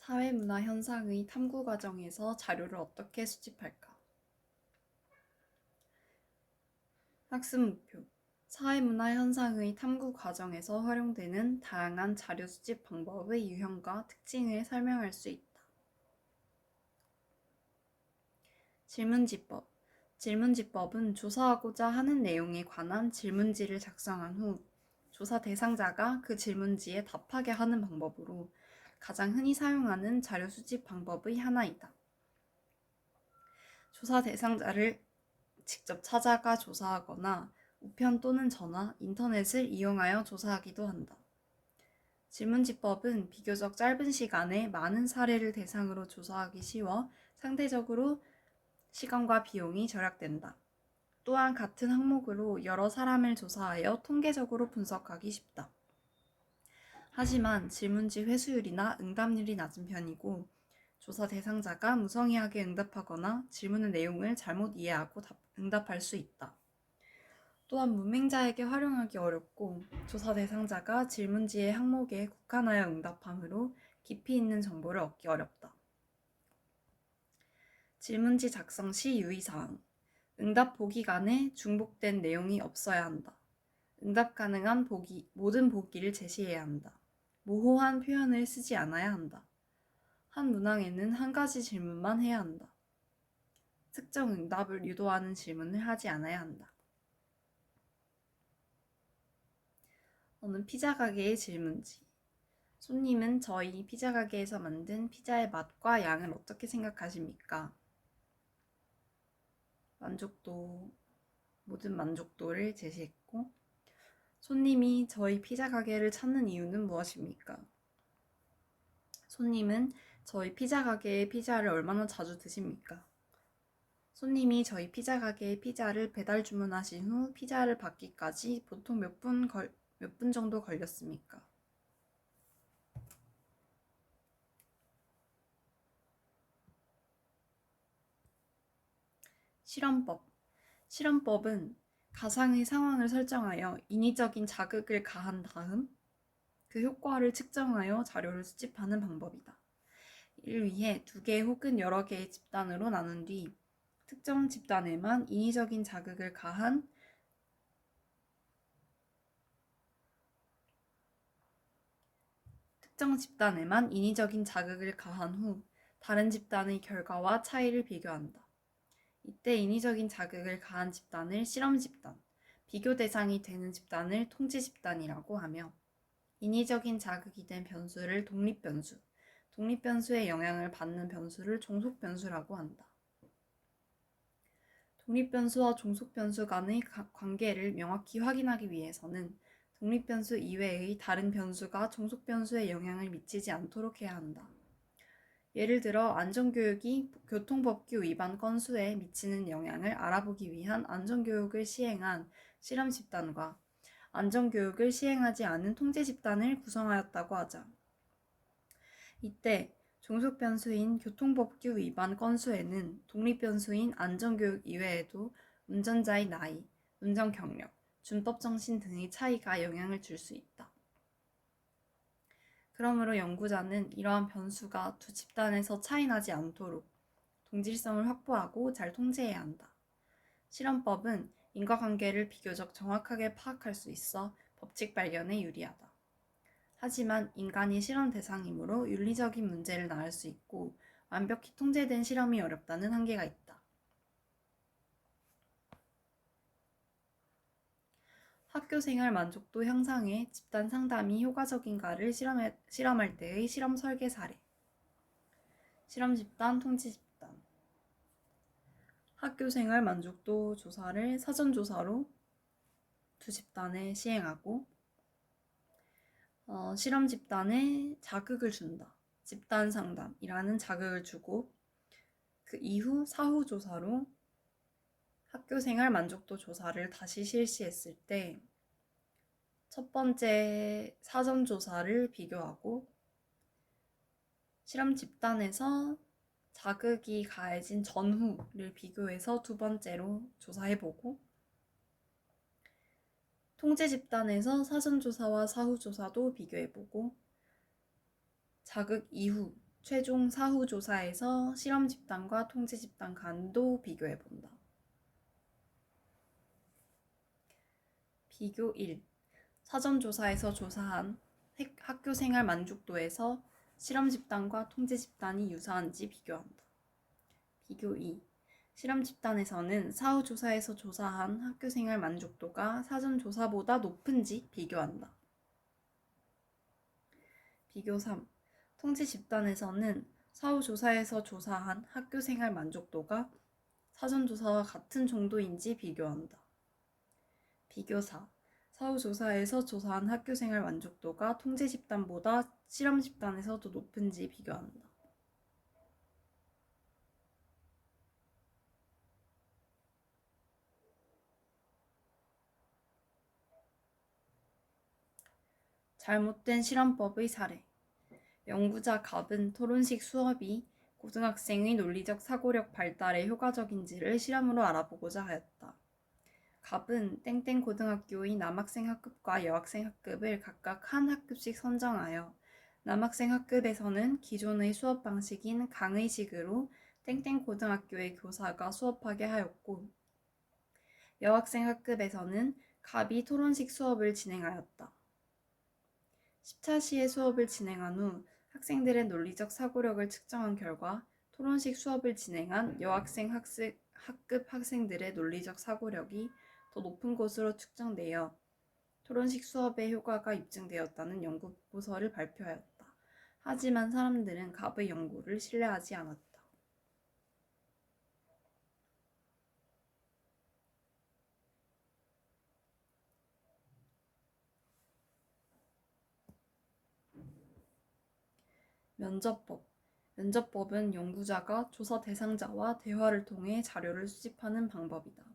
사회문화 현상의 탐구 과정에서 자료를 어떻게 수집할까? 학습 목표. 사회문화 현상의 탐구 과정에서 활용되는 다양한 자료 수집 방법의 유형과 특징을 설명할 수 있다. 질문지법. 질문지법은 조사하고자 하는 내용에 관한 질문지를 작성한 후 조사 대상자가 그 질문지에 답하게 하는 방법으로 가장 흔히 사용하는 자료 수집 방법의 하나이다. 조사 대상자를 직접 찾아가 조사하거나 우편 또는 전화, 인터넷을 이용하여 조사하기도 한다. 질문지법은 비교적 짧은 시간에 많은 사례를 대상으로 조사하기 쉬워 상대적으로 시간과 비용이 절약된다. 또한 같은 항목으로 여러 사람을 조사하여 통계적으로 분석하기 쉽다. 하지만 질문지 회수율이나 응답률이 낮은 편이고 조사 대상자가 무성의하게 응답하거나 질문의 내용을 잘못 이해하고 답, 응답할 수 있다. 또한 문맹자에게 활용하기 어렵고 조사 대상자가 질문지의 항목에 국한하여 응답하므로 깊이 있는 정보를 얻기 어렵다. 질문지 작성 시 유의사항 응답 보기 간에 중복된 내용이 없어야 한다. 응답 가능한 보기, 모든 보기를 제시해야 한다. 모호한 표현을 쓰지 않아야 한다. 한 문항에는 한 가지 질문만 해야 한다. 특정 응답을 유도하는 질문을 하지 않아야 한다. 어느 피자 가게의 질문지. 손님은 저희 피자 가게에서 만든 피자의 맛과 양을 어떻게 생각하십니까? 만족도, 모든 만족도를 제시했고, 손님이 저희 피자 가게를 찾는 이유는 무엇입니까? 손님은 저희 피자 가게의 피자를 얼마나 자주 드십니까? 손님이 저희 피자 가게의 피자를 배달 주문하신 후 피자를 받기까지 보통 몇 분 걸, 몇 분 정도 걸렸습니까? 실험법. 실험법은 가상의 상황을 설정하여 인위적인 자극을 가한 다음 그 효과를 측정하여 자료를 수집하는 방법이다. 이를 위해 두 개 혹은 여러 개의 집단으로 나눈 뒤 특정 집단에만 인위적인 자극을 가한 특정 집단에만 인위적인 자극을 가한 후 다른 집단의 결과와 차이를 비교한다. 이때 인위적인 자극을 가한 집단을 실험 집단, 비교 대상이 되는 집단을 통제 집단이라고 하며 인위적인 자극이 된 변수를 독립 변수, 독립 변수의 영향을 받는 변수를 종속 변수라고 한다. 독립 변수와 종속 변수 간의 관계를 명확히 확인하기 위해서는 독립 변수 이외의 다른 변수가 종속 변수에 영향을 미치지 않도록 해야 한다. 예를 들어 안전교육이 교통법규 위반 건수에 미치는 영향을 알아보기 위한 안전교육을 시행한 실험 집단과 안전교육을 시행하지 않은 통제 집단을 구성하였다고 하자. 이때 종속 변수인 교통법규 위반 건수에는 독립 변수인 안전교육 이외에도 운전자의 나이, 운전 경력, 준법 정신 등의 차이가 영향을 줄 수 있다. 그러므로 연구자는 이러한 변수가 두 집단에서 차이 나지 않도록 동질성을 확보하고 잘 통제해야 한다. 실험법은 인과관계를 비교적 정확하게 파악할 수 있어 법칙 발견에 유리하다. 하지만 인간이 실험 대상이므로 윤리적인 문제를 낳을 수 있고 완벽히 통제된 실험이 어렵다는 한계가 있다. 학교 생활 만족도 향상에 집단 상담이 효과적인가를 실험해, 실험할 때의 실험 설계 사례. 실험 집단, 통치 집단. 학교 생활 만족도 조사를 사전 조사로 두 집단에 시행하고 어, 실험 집단에 자극을 준다. 집단 상담이라는 자극을 주고 그 이후 사후 조사로 학교 생활 만족도 조사를 다시 실시했을 때 첫 번째 사전 조사를 비교하고 실험 집단에서 자극이 가해진 전후를 비교해서 두 번째로 조사해보고 통제 집단에서 사전 조사와 사후 조사도 비교해보고 자극 이후 최종 사후 조사에서 실험 집단과 통제 집단 간도 비교해 본다. 비교 1. 사전 조사에서 조사한 학- 학교 생활 만족도에서 실험 집단과 통제 집단이 유사한지 비교한다. 비교 2. 실험 집단에서는 사후 조사에서 조사한 학교 생활 만족도가 사전 조사보다 높은지 비교한다. 비교 3. 통제 집단에서는 사후 조사에서 조사한 학교 생활 만족도가 사전 조사와 같은 정도인지 비교한다. 비교 4. 사후 조사에서 조사한 학교 생활 만족도가 통제 집단보다 실험 집단에서 더 높은지 비교한다. 잘못된 실험법의 사례. 연구자 갑은 토론식 수업이 고등학생의 논리적 사고력 발달에 효과적인지를 실험으로 알아보고자 하였다. 갑은 땡땡 고등학교의 남학생 학급과 여학생 학급을 각각 한 학급씩 선정하여 남학생 학급에서는 기존의 수업 방식인 강의식으로 땡땡 고등학교의 교사가 수업하게 하였고 여학생 학급에서는 갑이 토론식 수업을 진행하였다. 10차 시의 수업을 진행한 후 학생들의 논리적 사고력을 측정한 결과 토론식 수업을 진행한 여학생 학습, 학급 학생들의 논리적 사고력이 더 높은 것으로 측정되어 토론식 수업의 효과가 입증되었다는 연구 보고서를 발표하였다. 하지만 사람들은 갑의 연구를 신뢰하지 않았다. 면접법. 면접법은 연구자가 조사 대상자와 대화를 통해 자료를 수집하는 방법이다.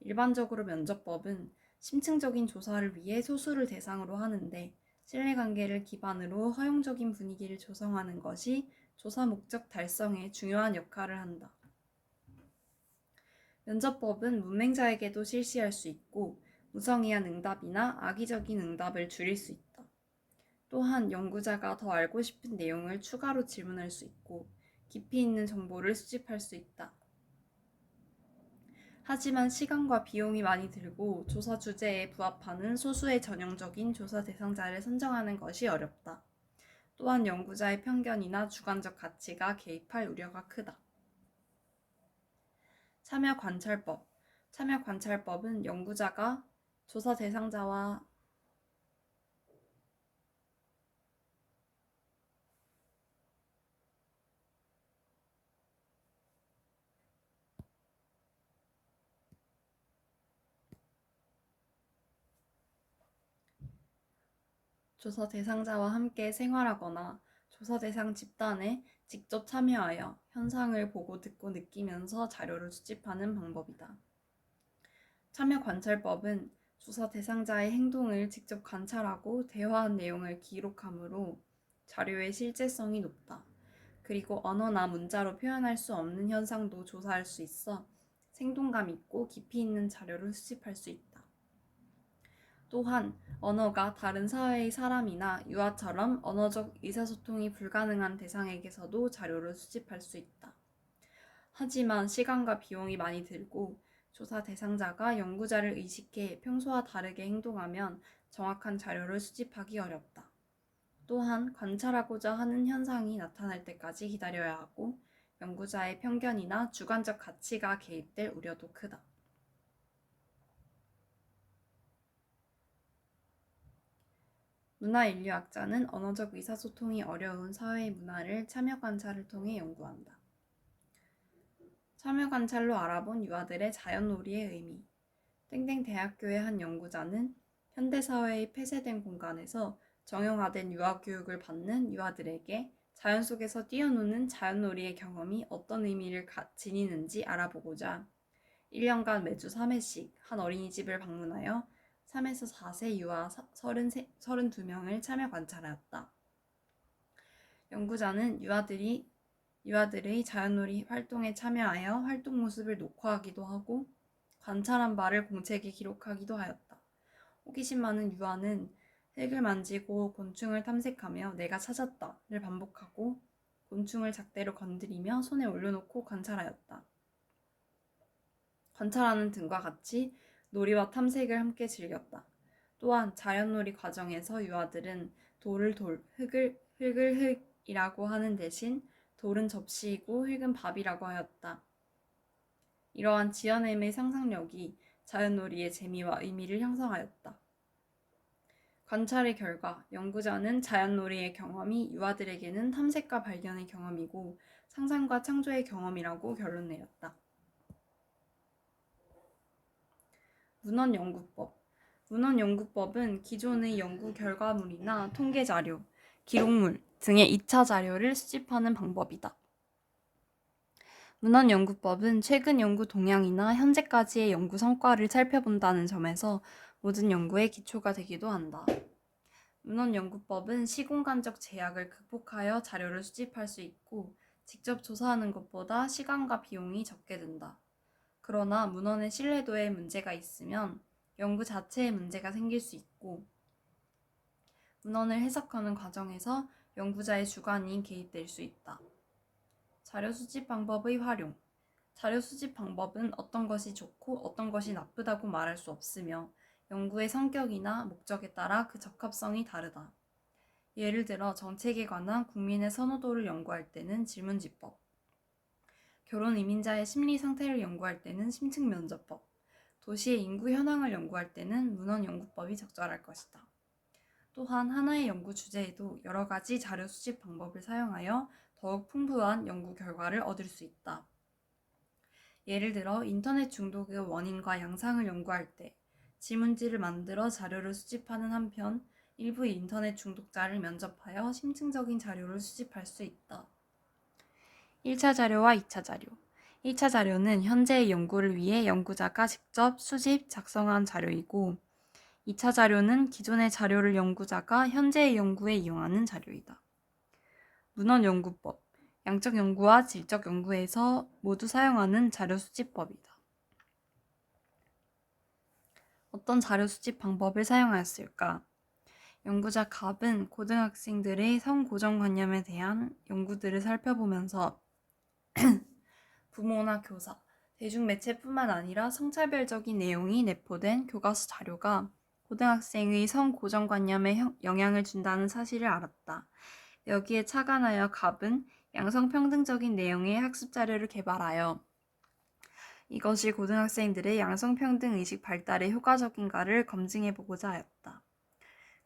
일반적으로 면접법은 심층적인 조사를 위해 소수를 대상으로 하는데 신뢰관계를 기반으로 허용적인 분위기를 조성하는 것이 조사 목적 달성에 중요한 역할을 한다. 면접법은 문맹자에게도 실시할 수 있고 무성의한 응답이나 악의적인 응답을 줄일 수 있다. 또한 연구자가 더 알고 싶은 내용을 추가로 질문할 수 있고 깊이 있는 정보를 수집할 수 있다. 하지만 시간과 비용이 많이 들고 조사 주제에 부합하는 소수의 전형적인 조사 대상자를 선정하는 것이 어렵다. 또한 연구자의 편견이나 주관적 가치가 개입할 우려가 크다. 참여 관찰법. 참여 관찰법은 연구자가 조사 대상자와 조사 대상자와 함께 생활하거나 조사 대상 집단에 직접 참여하여 현상을 보고 듣고 느끼면서 자료를 수집하는 방법이다. 참여 관찰법은 조사 대상자의 행동을 직접 관찰하고 대화한 내용을 기록하므로 자료의 실제성이 높다. 그리고 언어나 문자로 표현할 수 없는 현상도 조사할 수 있어 생동감 있고 깊이 있는 자료를 수집할 수 있다. 또한 언어가 다른 사회의 사람이나 유아처럼 언어적 의사소통이 불가능한 대상에게서도 자료를 수집할 수 있다. 하지만 시간과 비용이 많이 들고 조사 대상자가 연구자를 의식해 평소와 다르게 행동하면 정확한 자료를 수집하기 어렵다. 또한 관찰하고자 하는 현상이 나타날 때까지 기다려야 하고 연구자의 편견이나 주관적 가치가 개입될 우려도 크다. 문화인류학자는 언어적 의사소통이 어려운 사회의 문화를 참여 관찰을 통해 연구한다. 참여 관찰로 알아본 유아들의 자연놀이의 의미. 땡땡 대학교의 한 연구자는 현대 사회의 폐쇄된 공간에서 정형화된 유아 교육을 받는 유아들에게 자연 속에서 뛰어노는 자연놀이의 경험이 어떤 의미를 지니는지 알아보고자 1년간 매주 3회씩 한 어린이집을 방문하여 3에서 4세 유아 33, 32명을 참여 관찰하였다. 연구자는 유아들이 유아들의 자연놀이 활동에 참여하여 활동 모습을 녹화하기도 하고 관찰한 바를 공책에 기록하기도 하였다. 호기심 많은 유아는 흙을 만지고 곤충을 탐색하며 내가 찾았다를 반복하고 곤충을 작대로 건드리며 손에 올려놓고 관찰하였다. 관찰하는 등과 같이 놀이와 탐색을 함께 즐겼다. 또한 자연놀이 과정에서 유아들은 돌을 돌, 흙을 흙을 흙이라고 하는 대신 돌은 접시이고 흙은 밥이라고 하였다. 이러한 지어냄의 상상력이 자연놀이의 재미와 의미를 형성하였다. 관찰의 결과 연구자는 자연놀이의 경험이 유아들에게는 탐색과 발견의 경험이고 상상과 창조의 경험이라고 결론 내렸다. 문헌 연구법 문헌 연구법은 기존의 연구 결과물이나 통계 자료, 기록물 등의 2차 자료를 수집하는 방법이다. 문헌 연구법은 최근 연구 동향이나 현재까지의 연구 성과를 살펴본다는 점에서 모든 연구의 기초가 되기도 한다. 문헌 연구법은 시공간적 제약을 극복하여 자료를 수집할 수 있고 직접 조사하는 것보다 시간과 비용이 적게 든다. 그러나 문헌의 신뢰도에 문제가 있으면 연구 자체에 문제가 생길 수 있고 문헌을 해석하는 과정에서 연구자의 주관이 개입될 수 있다. 자료 수집 방법의 활용. 자료 수집 방법은 어떤 것이 좋고 어떤 것이 나쁘다고 말할 수 없으며 연구의 성격이나 목적에 따라 그 적합성이 다르다. 예를 들어 정책에 관한 국민의 선호도를 연구할 때는 질문지법, 결혼 이민자의 심리 상태를 연구할 때는 심층 면접법, 도시의 인구 현황을 연구할 때는 문헌 연구법이 적절할 것이다. 또한 하나의 연구 주제에도 여러 가지 자료 수집 방법을 사용하여 더욱 풍부한 연구 결과를 얻을 수 있다. 예를 들어 인터넷 중독의 원인과 양상을 연구할 때 지문지를 만들어 자료를 수집하는 한편 일부 인터넷 중독자를 면접하여 심층적인 자료를 수집할 수 있다. 1차 자료와 2차 자료. 1차 자료는 현재의 연구를 위해 연구자가 직접 수집, 작성한 자료이고 2차 자료는 기존의 자료를 연구자가 현재의 연구에 이용하는 자료이다. 문헌 연구법. 양적 연구와 질적 연구에서 모두 사용하는 자료 수집법이다. 어떤 자료 수집 방법을 사용하였을까? 연구자 갑은 고등학생들의 성고정관념에 대한 연구들을 살펴보면서 부모나 교사, 대중매체뿐만 아니라 성차별적인 내용이 내포된 교과서 자료가 고등학생의 성고정관념에 영향을 준다는 사실을 알았다. 여기에 착안하여 갑은 양성평등적인 내용의 학습 자료를 개발하여 이것이 고등학생들의 양성평등 의식 발달에 효과적인가를 검증해 보고자 하였다.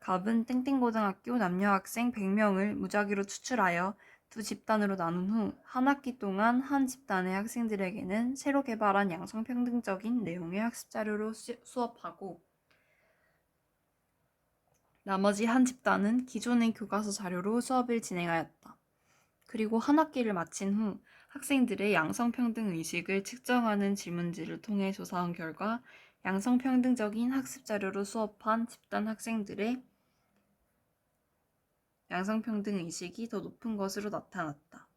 갑은 땡땡고등학교 남녀 학생 100명을 무작위로 추출하여 두 집단으로 나눈 후 한 학기 동안 한 집단의 학생들에게는 새로 개발한 양성평등적인 내용의 학습 자료로 수업하고 나머지 한 집단은 기존의 교과서 자료로 수업을 진행하였다. 그리고 한 학기를 마친 후 학생들의 양성평등 의식을 측정하는 질문지를 통해 조사한 결과 양성평등적인 학습 자료로 수업한 집단 학생들의 양성평등 의식이 더 높은 것으로 나타났다.